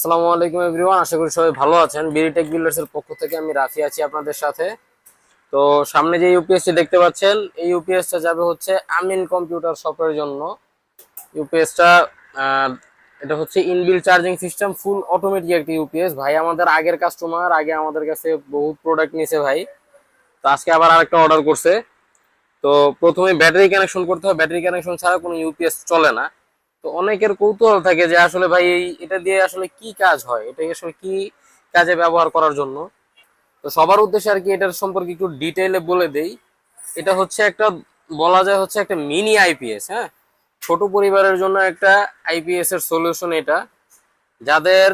আসসালামু আলাইকুম এভরিওয়ান, আশা করি সবাই ভালো আছেন। বিরিটেক বিল্ডার্স এর পক্ষ থেকে আমি রাফি আছি আপনাদের সাথে। তো সামনে যে ইউপিএসটি দেখতে পাচ্ছেন, এই ইউপিএসটা যাবে হচ্ছে আমিন কম্পিউটার শপের জন্য। ইউপিএসটা এটা হচ্ছে inbuilt charging system full automatic একটি ইউপিএস ভাই, আমাদের আগের কাস্টমার আগে আমাদের কাছে বহুত প্রোডাক্ট নিয়েছে ভাই। তো আজকে আবার আরেকটা অর্ডার করছে। তো প্রথমে ব্যাটারি কানেকশন করতে হয় ব্যাটারি কানেকশন ছাড়া কোনো ইউপিএস চলে না। তো অনেকের কৌতূহল থাকে যে আসলে ভাই এই, এটা দিয়ে আসলে কি কাজ হয়? এটা আসলে কি কাজে ব্যবহার করার জন্য? তো সবার উদ্দেশ্যে আর কি এটার সম্পর্কে একটু ডিটেইলে বলে দেই। এটা হচ্ছে একটা, বলা যায় হচ্ছে একটা মিনি আইপিএস হ্যাঁ? ছোট পরিবারের জন্য একটা আইপিএস এর সলিউশন এটা। যাদের,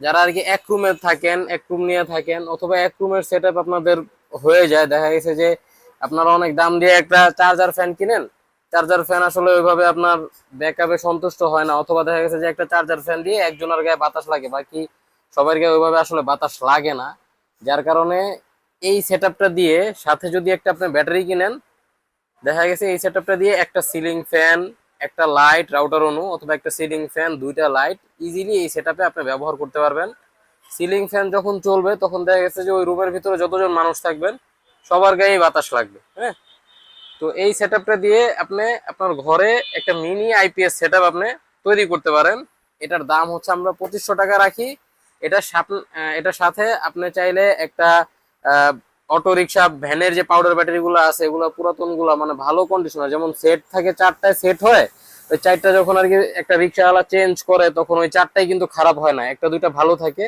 যারা আর কি এক রুমে থাকেন, এক রুম নিয়ে থাকেন, অথবা এক রুমের সেট আপনাদের হয়ে যায়। দেখা গেছে যে আপনারা অনেক দাম দিয়ে একটা চার্জার ফ্যান কিনেন চার্জার ফ্যান আসলে ওইভাবে আপনার ব্যাকআপে সন্তুষ্ট হয় না। অথবা দেখা গেছে যে একটা চার্জার ফ্যান দিয়ে একজনের গায়ে বাতাস লাগে। বাকি সবার গায়ে ওইভাবে আসলে বাতাস লাগে না। যার কারণে এই সেটআপটা দিয়ে সাথে যদি একটা আপনি ব্যাটারি কিনেন, দেখা গেছে এই সেটআপটা দিয়ে একটা সিলিং ফ্যান একটা লাইট রাউটার অনু অথবা একটা সিলিং ফ্যান দুইটা লাইট ইজিলি এই সেটআপে আপনি ব্যবহার করতে পারবেন। সিলিং ফ্যান যখন চলবে, তখন দেখা গেছে যে ওই রুমের ভিতরে যতজন মানুষ থাকবেন, সবার গায়েই বাতাস লাগবে হ্যাঁ? তো এই সেটআপটা দিয়ে আপনি আপনার ঘরে একটা মিনি আইপিএস সেটআপ আপনি তৈরি করতে পারেন। এটার দাম হচ্ছে আমরা পঁচিশশো টাকা রাখি। এটা এটার সাথে আপনি চাইলে একটা অটো রিক্সা ভ্যানের যে পাউডার ব্যাটারি গুলো আছে, এগুলো পুরাতনগুলা মানে ভালো কন্ডিশনার যেমন সেট থাকে চারটায় সেট হয়, ওই চারটা যখন আর কি একটা রিক্সাওয়ালা চেঞ্জ করে, তখন ওই চারটাই কিন্তু খারাপ হয় না, একটা দুইটা ভালো থাকে।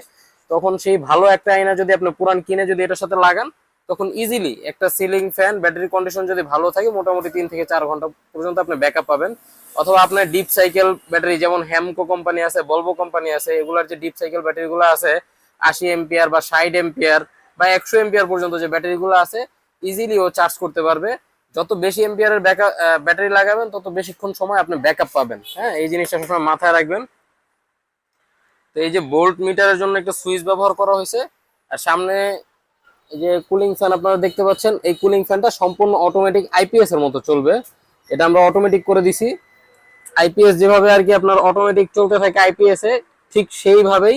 তখন সেই ভালো একটা আয়না যদি আপনি পুরান কিনে যদি এটার সাথে লাগান তখন ইজিলি একটা সিলিং ফ্যান ব্যাটারি কন্ডিশন যদি ভালো থাকে, মোটামুটি তিন থেকে চার ঘণ্টা পর্যন্ত আপনি ব্যাকআপ পাবেন। অথবা আপনার ডিপ সাইকেল ব্যাটারি যেমন হ্যামকো কোম্পানি আছে বলব কোম্পানি আছে, এগুলার যে ডিপ সাইকেল ব্যাটারিগুলো আছে, আশি এম্পিয়ার বা ষাট এম্পিয়ার বা একশো এম্পিয়ার পর্যন্ত যে ব্যাটারিগুলো আছে ইজিলি ও চার্জ করতে পারবে। যত বেশি এম্পিয়ারের ব্যাকআপ ব্যাটারি লাগাবেন, তত বেশিক্ষণ সময় আপনি ব্যাকআপ পাবেন। হ্যাঁ এই জিনিসটা সবসময় মাথায় রাখবেন। তো এই যে বোল্ট মিটারের জন্য একটা সুইচ ব্যবহার করা হয়েছে, আর সামনে যে কুলিং ফ্যান আপনারা দেখতে পাচ্ছেন, এই কুলিং ফ্যানটা সম্পূর্ণ অটোমেটিক আইপিএস এর মতো চলবে। এটা আমরা অটোমেটিক করে দিছি। আইপিএস যেভাবে আর কি আপনার অটোমেটিক চলতে থাকে আইপিএস এ, ঠিক সেইভাবেই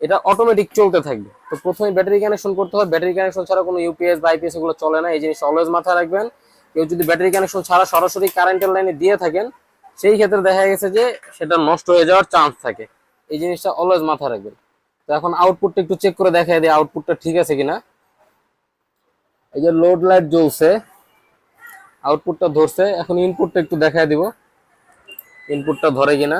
এটা অটোমেটিক চলতে থাকবে। তো প্রথমে ব্যাটারি কানেকশন করতে হবে। ব্যাটারি কানেকশন ছাড়া কোনো ইউপিএস বা আইপিএস এগুলো চলে না। এই জিনিস অলওয়েজ মাথায় রাখবেন। কেউ যদি ব্যাটারি কানেকশন ছাড়া সরাসরি কারেন্টের লাইনে দিয়ে থাকেন, সেই ক্ষেত্রে দেখা গেছে যে সেটা নষ্ট হয়ে যাওয়ার চান্স থাকে। এই জিনিসটা অলওয়েজ মাথায় রাখবেন। তো এখন আউটপুটটা একটু চেক করে দেখা দিই আউটপুটটা ঠিক আছে কিনা। এই যে লোড লাইট জ্বলছে আউটপুটটা ধরছে, এখন ইনপুটটা একটু দেখায় দিব ইনপুটটা ধরে কিনা।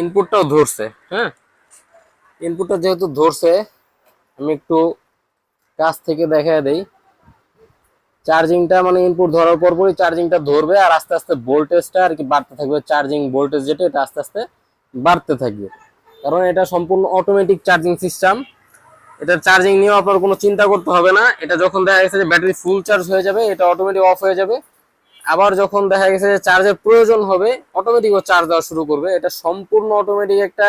ইনপুটটাও ধরছে হ্যাঁ? ইনপুটটা যেহেতু ধরছে, আমি একটু কাছ থেকে দেখায় দেই। চার্জিংটা মানে ইনপুট ধরার পর পরই চার্জিংটা ধরবে আর আস্তে আস্তে ভোল্টেজটা আর কি বাড়তে থাকবে। চার্জিং ভোল্টেজ যেটা, এটা আস্তে আস্তে বাড়তে থাকবে। কারণ এটা সম্পূর্ণ অটোমেটিক চার্জিং সিস্টেম এটা চার্জিং নিয়েও আপনার কোনো চিন্তা করতে হবে না। এটা যখন দেখা গেছে যে ব্যাটারি ফুল চার্জ হয়ে যাবে, এটা অটোমেটিক অফ হয়ে যাবে। আবার যখন দেখা গেছে যে চার্জের প্রয়োজন হবে অটোমেটিক ও চার্জ দেওয়া শুরু করবে। এটা সম্পূর্ণ অটোমেটিক একটা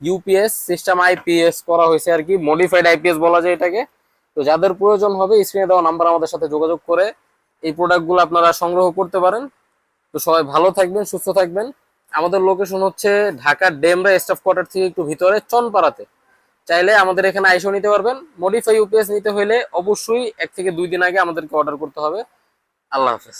ইউপিএস সিস্টেম আইপিএস করা হয়েছে আর কি মডিফাইড আইপিএস বলা যায় এটাকে। তো যাদের প্রয়োজন হবে স্ক্রিনে দেওয়া নাম্বার আমাদের সাথে যোগাযোগ করে এই প্রোডাক্টগুলো আপনারা সংগ্রহ করতে পারেন। তো সবাই ভালো থাকবেন, সুস্থ থাকবেন। আমাদের লোকেশন হচ্ছে ঢাকার ডেমরা স্টাফ কোয়ার্টার থেকে একটু ভিতরে, চনপাড়াতে। চাইলে আমাদের এখানে আইসো নিতে পারবেন। মডিফাই ইউপিএস নিতে হলে অবশ্যই এক থেকে দুই দিন আগে আমাদেরকে অর্ডার করতে হবে। আল্লাহ হাফেজ।